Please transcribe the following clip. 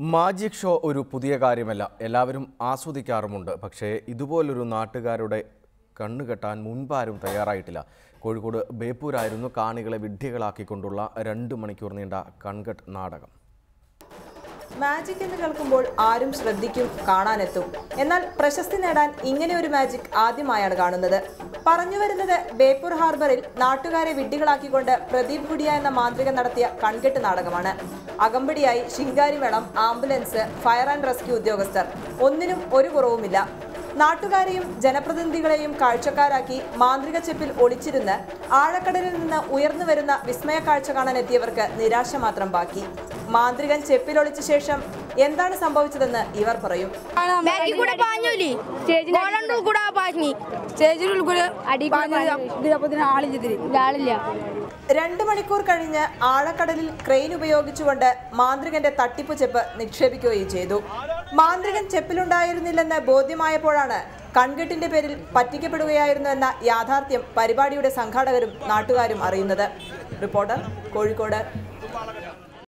Magic show ഒരു പുതിയ കാര്യമല്ല. എല്ലാവരും ആസ്വദിക്കാറുമുണ്ട്. പക്ഷേ ഇതുപോലൊരു നാട്ടുകാരുടെ കണ്ണുകെട്ടാൻ മുൻപാരും തയ്യാറായിട്ടില്ല. കോഴിക്കോട് ബേപ്പൂരായിരുന്നു കാണികളെ വിഡ്ഢികളാക്കിക്കൊണ്ടുള്ള രണ്ട് മണിക്കൂർ നീണ്ട കൺകെട്ട് നാടകം. മാജിക് എന്ന് കേൾക്കുമ്പോൾ ആരും ശ്രദ്ധിക്കും കാണാനെത്തും. എന്നാൽ പ്രശസ്തി നേടാൻ ഇങ്ങനെ ഒരു മാജിക് ആദ്യമായാണ് കാണുന്നത്. പറഞ്ഞു വരുന്നത് ബേപ്പൂർ ഹാർബറിൽ നാട്ടുകാരെ വിഡ്ഢികളാക്കിക്കൊണ്ട് പ്രദീപ് ഗുഡിയ എന്ന മാന്ത്രികൻ നടത്തിയ കൺകെട്ട് നാടകമാണ്. അകമ്പടിയായി ശിങ്കാരിമേളം ആംബുലൻസ് ഫയർ ആൻഡ് റെസ്ക്യൂ ഉദ്യോഗസ്ഥർ. ഒന്നിനും ഒരു കുറവുമില്ല. നാട്ടുകാരെയും ജനപ്രതിനിധികളെയും കാഴ്ചക്കാരാക്കി മാന്ത്രിക ചെപ്പിൽ ഒളിച്ചിരുന്ന് ആഴക്കടലിൽ നിന്ന് ഉയർന്നു വരുന്ന വിസ്മയ കാഴ്ച കാണാനെത്തിയവർക്ക് നിരാശ മാത്രം ബാക്കി. മാന്ത്രികൻ ചെപ്പിൽ ഒളിച്ച ശേഷം എന്താണ് സംഭവിച്ചതെന്ന് ഇവർ പറയും. ബാക്കിൽ സ്റ്റേജിൽ ആളില്ല ആളില്ല രണ്ടു മണിക്കൂർ കഴിഞ്ഞ് ആഴക്കടലിൽ ക്രെയിൻ ഉപയോഗിച്ചുകൊണ്ട് മാന്ത്രികന്റെ തട്ടിപ്പ് ചെപ്പ് നിക്ഷേപിക്കുകയും ചെയ്തു. മാന്ത്രികൻ ചെപ്പിലുണ്ടായിരുന്നില്ലെന്ന് ബോധ്യമായപ്പോഴാണ് കൺകെട്ടിന്റെ പേരിൽ പറ്റിക്കപ്പെടുകയായിരുന്നു എന്ന യാഥാർത്ഥ്യം പരിപാടിയുടെ സംഘാടകരും നാട്ടുകാരും അറിയുന്നത്. റിപ്പോർട്ടർ കോഴിക്കോട്.